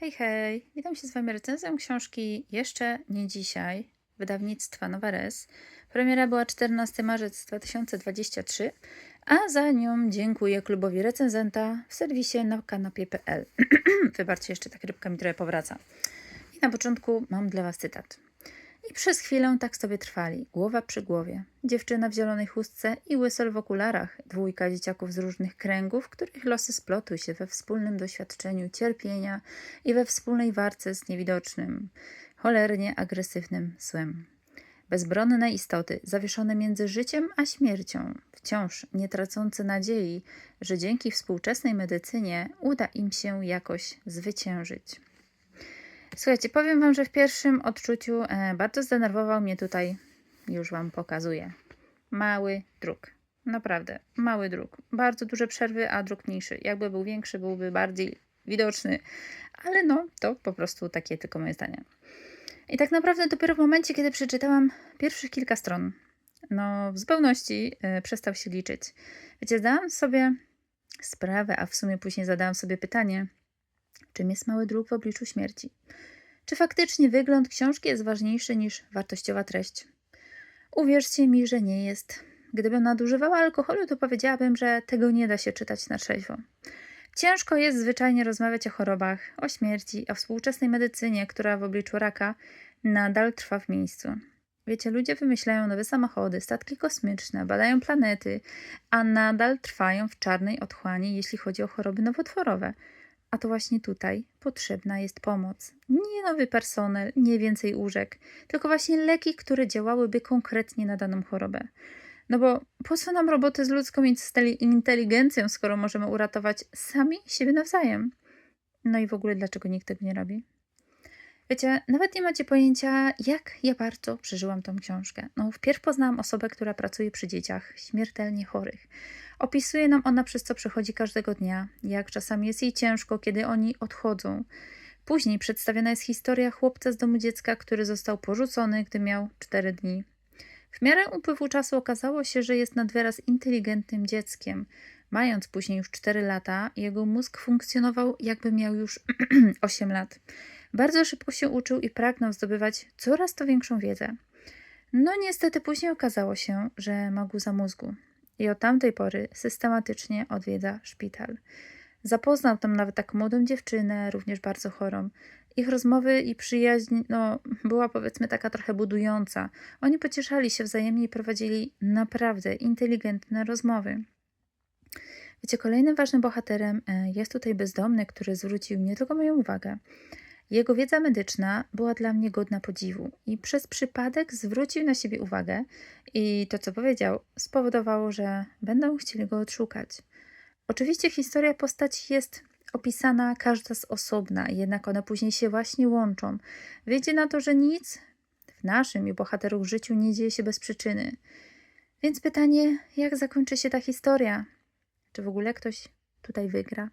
Hej, hej! Witam się z Wami recenzją książki Jeszcze nie dzisiaj, wydawnictwa Nowares. Premiera była 14 marzec 2023, a za nią dziękuję klubowi recenzenta w serwisie na kanapie.pl. Wybaczcie, jeszcze tak rybka mi trochę powraca. I na początku mam dla Was cytat. I przez chwilę tak sobie trwali, głowa przy głowie. Dziewczyna w zielonej chustce i łysel w okularach, dwójka dzieciaków z różnych kręgów, których losy splotły się we wspólnym doświadczeniu cierpienia i we wspólnej warce z niewidocznym, cholernie agresywnym złem. Bezbronne istoty, zawieszone między życiem a śmiercią, wciąż nie tracące nadziei, że dzięki współczesnej medycynie uda im się jakoś zwyciężyć. Słuchajcie, powiem Wam, że w pierwszym odczuciu e, bardzo zdenerwował mnie tutaj, już Wam pokazuję, mały druk. Naprawdę, mały druk. Bardzo duże przerwy, a druk mniejszy. Jakby był większy, byłby bardziej widoczny. Ale no, to po prostu takie tylko moje zdanie. I tak naprawdę dopiero w momencie, kiedy przeczytałam pierwszych kilka stron, no w zupełności e, przestał się liczyć. Wiecie, zdałam sobie sprawę, a w sumie później zadałam sobie pytanie, czym jest mały druk w obliczu śmierci? Czy faktycznie wygląd książki jest ważniejszy niż wartościowa treść? Uwierzcie mi, że nie jest. Gdybym nadużywała alkoholu, to powiedziałabym, że tego nie da się czytać na trzeźwo. Ciężko jest zwyczajnie rozmawiać o chorobach, o śmierci, o współczesnej medycynie, która w obliczu raka nadal trwa w miejscu. Wiecie, ludzie wymyślają nowe samochody, statki kosmiczne, badają planety, a nadal trwają w czarnej otchłani, jeśli chodzi o choroby nowotworowe. A to właśnie tutaj potrzebna jest pomoc. Nie nowy personel, nie więcej łóżek, tylko właśnie leki, które działałyby konkretnie na daną chorobę. No bo po co nam roboty z ludzką inteligencją, skoro możemy uratować sami siebie nawzajem? No i w ogóle dlaczego nikt tego nie robi? Wiecie, nawet nie macie pojęcia, jak ja bardzo przeżyłam tą książkę. No, wpierw poznałam osobę, która pracuje przy dzieciach śmiertelnie chorych. Opisuje nam ona, przez co przechodzi każdego dnia, jak czasami jest jej ciężko, kiedy oni odchodzą. Później przedstawiona jest historia chłopca z domu dziecka, który został porzucony, gdy miał 4 dni. W miarę upływu czasu okazało się, że jest nad wyraz inteligentnym dzieckiem. Mając później już 4 lata, jego mózg funkcjonował jakby miał już 8 lat. Bardzo szybko się uczył i pragnął zdobywać coraz to większą wiedzę. No niestety później okazało się, że ma guza mózgu i od tamtej pory systematycznie odwiedza szpital. Zapoznał tam nawet taką młodą dziewczynę, również bardzo chorą. Ich rozmowy i przyjaźń no, była powiedzmy taka trochę budująca. Oni pocieszali się wzajemnie i prowadzili naprawdę inteligentne rozmowy. Wiecie, kolejnym ważnym bohaterem e, jest tutaj bezdomny, który zwrócił nie tylko moją uwagę. Jego wiedza medyczna była dla mnie godna podziwu i przez przypadek zwrócił na siebie uwagę i to, co powiedział, spowodowało, że będą chcieli go odszukać. Oczywiście historia postaci jest opisana każda z osobna, jednak one później się właśnie łączą. Wyjdzie na to, że nic w naszym i bohaterów życiu nie dzieje się bez przyczyny. Więc pytanie, jak zakończy się ta historia? Czy w ogóle ktoś tutaj wygra?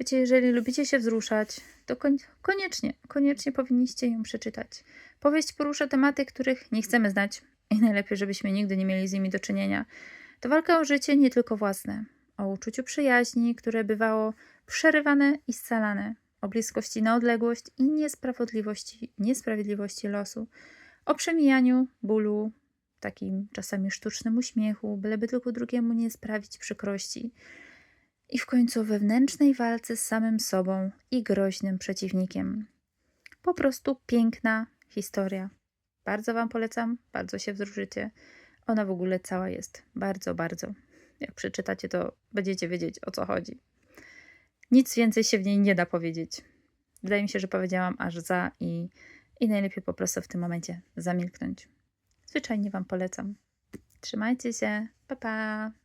Wiecie, jeżeli lubicie się wzruszać, to koniecznie, koniecznie powinniście ją przeczytać. Powieść porusza tematy, których nie chcemy znać i najlepiej, żebyśmy nigdy nie mieli z nimi do czynienia. To walka o życie nie tylko własne, o uczuciu przyjaźni, które bywało przerywane i scalane, o bliskości na odległość i niesprawiedliwości, niesprawiedliwości losu, o przemijaniu, bólu, takim czasami sztucznym uśmiechu, byleby tylko drugiemu nie sprawić przykrości i w końcu wewnętrznej walce z samym sobą i groźnym przeciwnikiem. Po prostu piękna historia. Bardzo Wam polecam, bardzo się wzruszycie. Ona w ogóle cała jest bardzo, bardzo. Jak przeczytacie, to będziecie wiedzieć o co chodzi. Nic więcej się w niej nie da powiedzieć. Wydaje mi się, że powiedziałam aż za i, i najlepiej po prostu w tym momencie zamilknąć. Zwyczajnie Wam polecam. Trzymajcie się. Pa, pa.